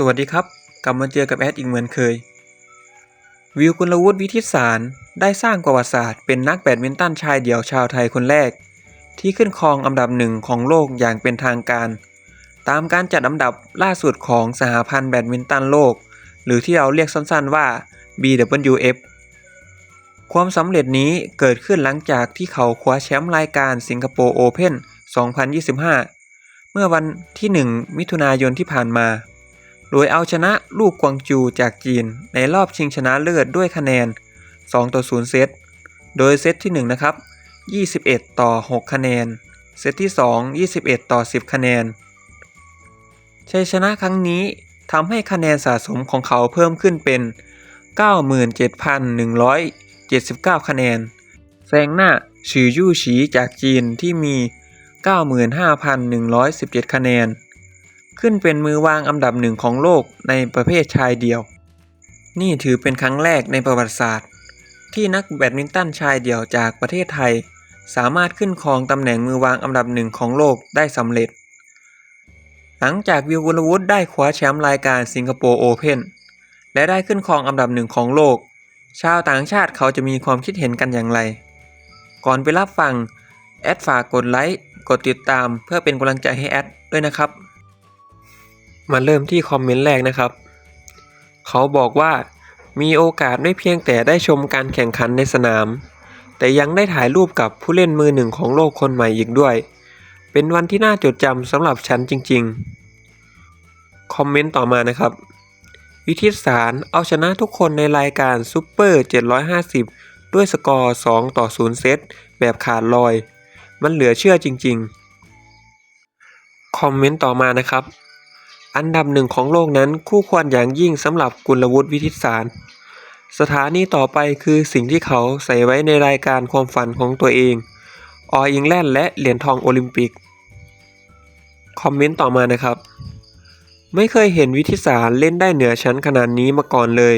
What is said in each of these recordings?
สวัสดีครับ กลับมาเจอกับแอดอีกเหมือนเคย วิวกุลวุฒิวิทิตสารได้สร้างประวัติศาสตร์ เป็นนักแบดมินตันชายเดี่ยวชาวไทยคนแรก ที่ขึ้นครองอันดับหนึ่งของโลกอย่างเป็นทางการ ตามการจัดอันดับล่าสุดของสหพันธ์แบดมินตันโลก หรือที่เราเรียกสั้นๆว่า BWF ความสำเร็จนี้เกิดขึ้นหลังจากที่เขาคว้าแชมป์รายการสิงคโปร์โอเพ่น2025 เมื่อวันที่ 1 มิถุนายนที่ผ่านมา โดยเอาชนะลูกกวางจูจากจีนในรอบชิงชนะเลิศด้วยคะแนน 2 ต่อ 0 เซต โดยเซตที่ 1 นะครับ 21 ต่อ 6 คะแนน เซตที่ 2 21 ต่อ 10 คะแนน ชัยชนะครั้งนี้ทำให้คะแนนสะสมของเขาเพิ่มขึ้นเป็น 97,179 คะแนน แซงหน้าชือยู่ฉีจากจีนที่มี 95,117 คะแนน ขึ้นเป็นมือวางอันดับหนึ่งของโลกในประเภทชายเดียว นี่ถือเป็นครั้งแรกในประวัติศาสตร์ ที่นักแบดมินตันชายเดี่ยวจากประเทศไทย สามารถขึ้นครองตำแหน่งมือวางอันดับหนึ่งของโลกได้สำเร็จ หลังจากวิวกุลวุฒิได้คว้าแชมป์รายการสิงคโปร์โอเพนและได้ขึ้นครองอันดับหนึ่งของโลก ชาวต่างชาติเขาจะมีความคิดเห็นกันอย่างไร ก่อนไปรับฟัง แอดฝากกดไลค์ กดติดตามเพื่อเป็นกำลังใจให้แอดด้วยนะครับ มาเริ่มที่คอมเมนต์แรกนะครับ เขาบอกว่ามีโอกาสไม่เพียงแต่ได้ชมการแข่งขันในสนาม แต่ยังได้ถ่ายรูปกับผู้เล่นมือหนึ่งของโลกคนใหม่อีกด้วย เป็นวันที่น่าจดจำสำหรับฉันจริงๆ คอมเมนต์ต่อมานะครับ วิทิตสารเอาชนะทุกคนในรายการซูเปอร์ 750 ด้วยสกอร์ 2 ต่อ 0 เซต แบบขาดลอย มันเหลือเชื่อจริงๆ คอมเมนต์ต่อมานะครับ อันดับหนึ่งของโลกนั้นคู่ควรอย่างยิ่งสำหรับกุลวุฒิวิทิตสาร สถานีต่อไปคือสิ่งที่เขาใส่ไว้ในรายการความฝันของตัวเอง อออิงแลนด์และเหรียญทองโอลิมปิก คอมเมนต์ต่อมานะครับ ไม่เคยเห็นวิทิสารเล่นได้เหนือชั้นขนาดนี้มาก่อนเลย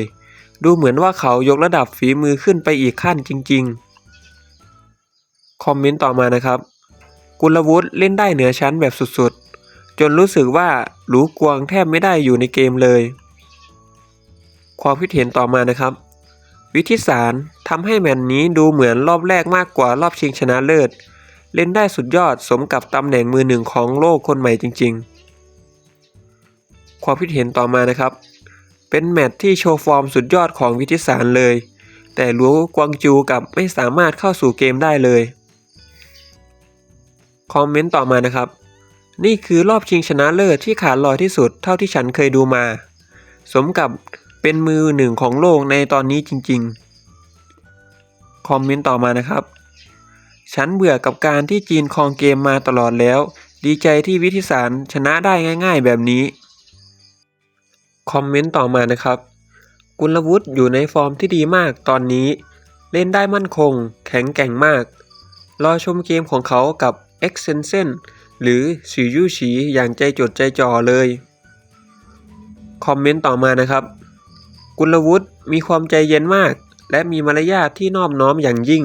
ดูเหมือนว่าเขายกระดับฝีมือขึ้นไปอีกขั้นจริง ๆ คอมเมนต์ต่อมานะครับ กุลวุฒิเล่นได้เหนือชั้นแบบสุด จนรู้สึกว่าหลูกวางแทบไม่ได้อยู่ในเกมเลย ความคิดเห็นต่อมานะครับ วิทิสารทำให้แมตช์นี้ดูเหมือนรอบแรกมากกว่ารอบชิงชนะเลิศ เล่นได้สุดยอดสมกับตำแหน่งมือหนึ่งของโลกคนใหม่จริง ๆ ความคิดเห็นต่อมานะครับ เป็นแมตช์ที่โชว์ฟอร์มสุดยอดของวิทิสารเลย แต่หลัวกวางจูกับไม่สามารถเข้าสู่เกมได้เลยคอมเมนต์ต่อมานะครับ นี่คือรอบชิงชนะเลิศที่ขาดลอยที่สุดเท่าที่ฉันเคยดูมา สมกับเป็นมือหนึ่งของโลกในตอนนี้จริงๆ คอมเมนต์ต่อมานะครับ ฉันเบื่อกับการที่จีนครองเกมมาตลอดแล้ว ดีใจที่วิทิสารชนะได้ง่าย ๆ แบบนี้ คอมเมนต์ต่อมานะครับ กุลวุฒิอยู่ในฟอร์มที่ดีมากตอนนี้ เล่นได้มั่นคง แข็งแกร่งมาก รอชมเกมของเขากับ e x c e n s e n หรือสียู่ฉีอย่างใจจดใจจ่อเลย คอมเมนต์ต่อมานะครับ กุลวุฒิมีความใจเย็นมาก และมีมารยาทที่นอบน้อมอย่างยิ่ง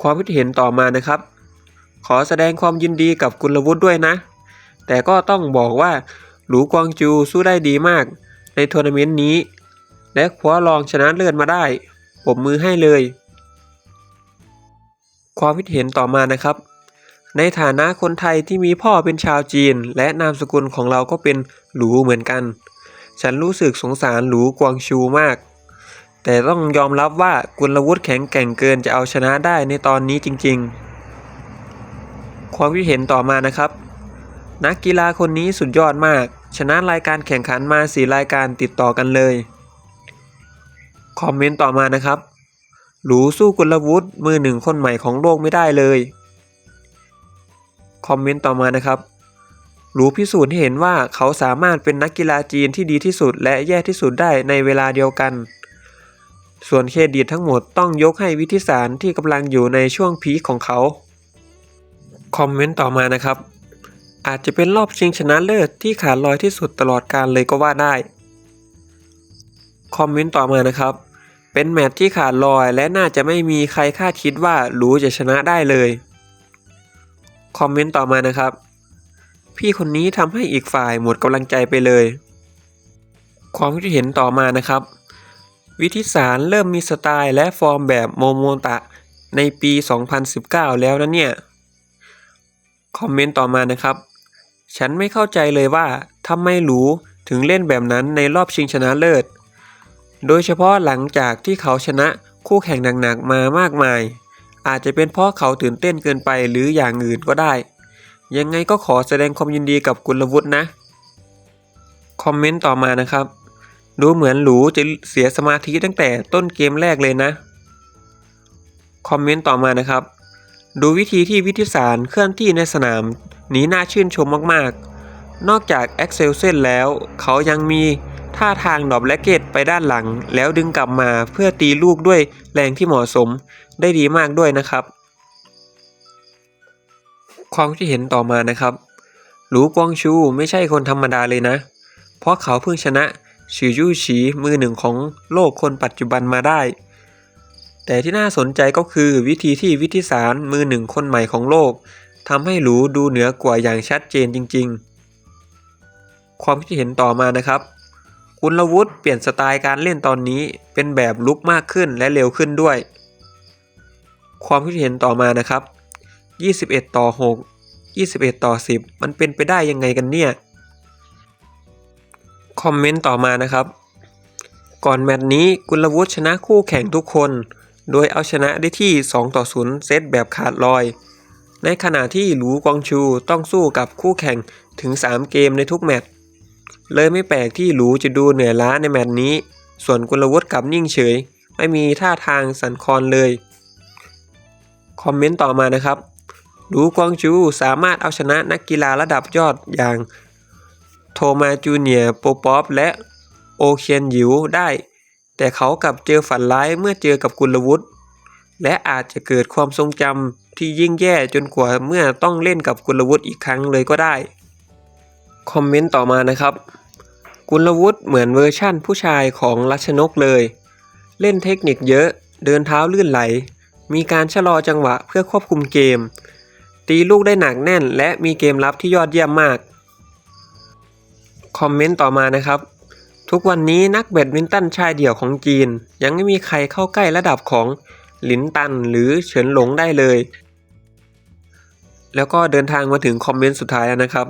ความคิดเห็นต่อมานะครับ ขอแสดงความยินดีกับกุลวุฒิด้วยนะ แต่ก็ต้องบอกว่าหลูกวางจูสู้ได้ดีมาก ในทัวร์นาเมนต์นี้ และคว้ารองชนะเลิศมาได้ผมมือให้เลย ความคิดเห็นต่อมานะครับ ในฐานะคนไทยที่มีพ่อเป็นชาวจีน และนามสกุลของเราก็เป็นหลูเหมือนกัน ฉันรู้สึกสงสารหลูกวางชูมาก แต่ต้องยอมรับว่ากุลวุฒิแข็งแกร่งเกินจะเอาชนะได้ในตอนนี้จริงๆ ความคิดเห็นต่อมานะครับ นักกีฬาคนนี้สุดยอดมาก ชนะรายการแข่งขันมาสี่รายการติดต่อกันเลย คอมเมนต์ต่อมานะครับ หลูสู้กุลวุฒิมือหนึ่งคนใหม่ของโลกไม่ได้เลย คอมเมนต์ต่อมานะครับหลูพิสูจน์ให้เห็นว่าเขาสามารถเป็นนักกีฬาจีนที่ดีที่สุดและแย่ที่สุดได้ในเวลาเดียวกัน ส่วนเครดิตทั้งหมดต้องยกให้วิทิสารที่กำลังอยู่ในช่วงพีคของเขา คอมเมนต์ต่อมานะครับ อาจจะเป็นรอบชิงชนะเลิศที่ขาดลอยที่สุดตลอดการเลยก็ว่าได้ คอมเมนต์ต่อมานะครับ เป็นแมตช์ที่ขาดลอยและน่าจะไม่มีใครคาดคิดว่าหลูจะชนะได้เลย คอมเมนต์ต่อมานะครับ พี่คนนี้ทำให้อีกฝ่ายหมดกำลังใจไปเลย ความคิดเห็นต่อมานะครับ วิทิสารเริ่มมีสไตล์และฟอร์มแบบโมโมตะในปี 2019 แล้วนะเนี่ย คอมเมนต์ต่อมานะครับ ฉันไม่เข้าใจเลยว่าทำไมหลูถึงเล่นแบบนั้นในรอบชิงชนะเลิศ โดยเฉพาะหลังจากที่เขาชนะคู่แข่งหนักๆมามากมาย อาจจะเป็นเพราะเขาตื่นเต้นเกินไปหรืออย่างอื่นก็ได้ ยังไงก็ขอแสดงความยินดีกับกุลวุฒินะ คอมเมนต์ต่อมานะครับ ดูเหมือนหลูจะเสียสมาธิตั้งแต่ต้นเกมแรกเลยนะ คอมเมนต์ต่อมานะครับ ดูวิธีที่วิทิสารเคลื่อนที่ในสนามนี้น่าชื่นชมมากๆ นอกจากแอ็กเซลเซนแล้ว เขายังมีท่าทางดอปแล็กเกตไปด้านหลัง แล้วดึงกลับมาเพื่อตีลูกด้วยแรงที่เหมาะสม ได้ดีมากด้วยนะครับ ความที่เห็นต่อมานะครับหลูกวงชูไม่ใช่คนธรรมดาเลยนะ เพราะเขาเพิ่งชนะชิยู่ฉีมือหนึ่งของโลกคนปัจจุบันมาได้ แต่ที่น่าสนใจก็คือวิธีที่วิทิสารมือหนึ่งคนใหม่ของโลกทำให้หลูดูเหนือกว่าอย่างชัดเจนจริง ๆ ความคิดเห็นต่อมานะครับกุณลวุฒิเปลี่ยนสไตล์การเล่นตอนนี้เป็นแบบลุกมากขึ้นและเร็วขึ้นด้วย ความคิดเห็นต่อมานะครับ 21 ต่อ 6 21 ต่อ 10 มันเป็นไปได้ยังไงกันเนี่ย คอมเมนต์ต่อมานะครับ ก่อนแมตช์นี้กุลวุฒิชนะคู่แข่งทุกคน โดยเอาชนะได้ที่ 2 ต่อ 0 เซตแบบขาดลอย ในขณะที่หลูกวงชูต้องสู้กับคู่แข่งถึง 3 เกมในทุกแมตช์ เลยไม่แปลกที่หลูจะดูเหนื่อยล้าในแมตช์นี้ ส่วนกุลวุฒิกลับนิ่งเฉย ไม่มีท่าทางสันคลอนเลย คอมเมนต์ต่อมานะครับ หลูกวางจูสามารถเอาชนะนักกีฬาระดับยอดอย่างโทมาจูเนียโปปอฟและโอเคียนหยิวได้ แต่เขากลับเจอฝันร้ายเมื่อเจอกับกุลวุฒิและอาจจะเกิดความทรงจำที่ยิ่งแย่จนกว่าเมื่อต้องเล่นกับกุลวุฒิอีกครั้งเลยก็ได้ คอมเมนต์ต่อมานะครับ กุลวุฒิเหมือนเวอร์ชั่นผู้ชายของรัชนกเลย เล่นเทคนิคเยอะ เดินเท้าลื่นไหล มีการชะลอจังหวะเพื่อควบคุมเกม ตีลูกได้หนักแน่น และมีเกมรับที่ยอดเยี่ยมมาก คอมเมนต์ต่อมานะครับ ทุกวันนี้นักแบดมินตันชายเดี่ยวของจีน ยังไม่มีใครเข้าใกล้ระดับของหลินตันหรือเฉินหลงได้เลย แล้วก็เดินทางมาถึงคอมเมนต์สุดท้ายแล้วนะครับ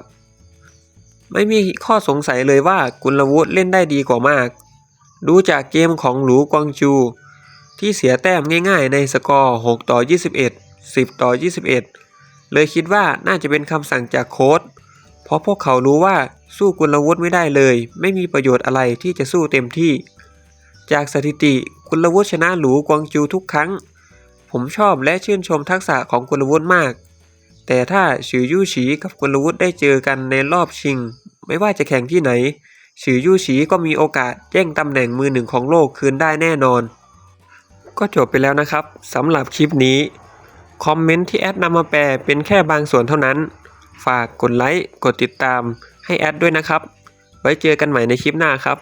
ไม่มีข้อสงสัยเลยว่ากุลวุฒิเล่นได้ดีกว่ามาก ดูจากเกมของหลูกวางจู ที่เสียแต้มง่ายๆ ในสกอร์ 6 ต่อ 21 10 ต่อ 21 เลยคิดว่าน่าจะเป็นคำสั่งจากโค้ชเพราะพวกเขารู้ว่าสู้กุลวุฒิไม่ได้เลย ไม่มีประโยชน์อะไรที่จะสู้เต็มที่ จากสถิติกุลวุฒิชนะหลูกวางจูทุกครั้ง ผมชอบและชื่นชมทักษะของกุลวุฒิมาก แต่ถ้าฉือยู่ฉีกับกุลวุฒิได้เจอกันในรอบชิง ไม่ว่าจะแข่งที่ไหนฉือยู่ฉีก็มีโอกาสแย่งตำแหน่งมือหนึ่งของโลกคืนได้แน่นอน ก็จบไปแล้วนะครับสำหรับคลิปนี้ คอมเมนต์ที่แอดนำมาแปลเป็นแค่บางส่วนเท่านั้น ฝากกดไลค์ กดติดตามให้แอดด้วยนะครับ ไว้เจอกันใหม่ในคลิปหน้าครับ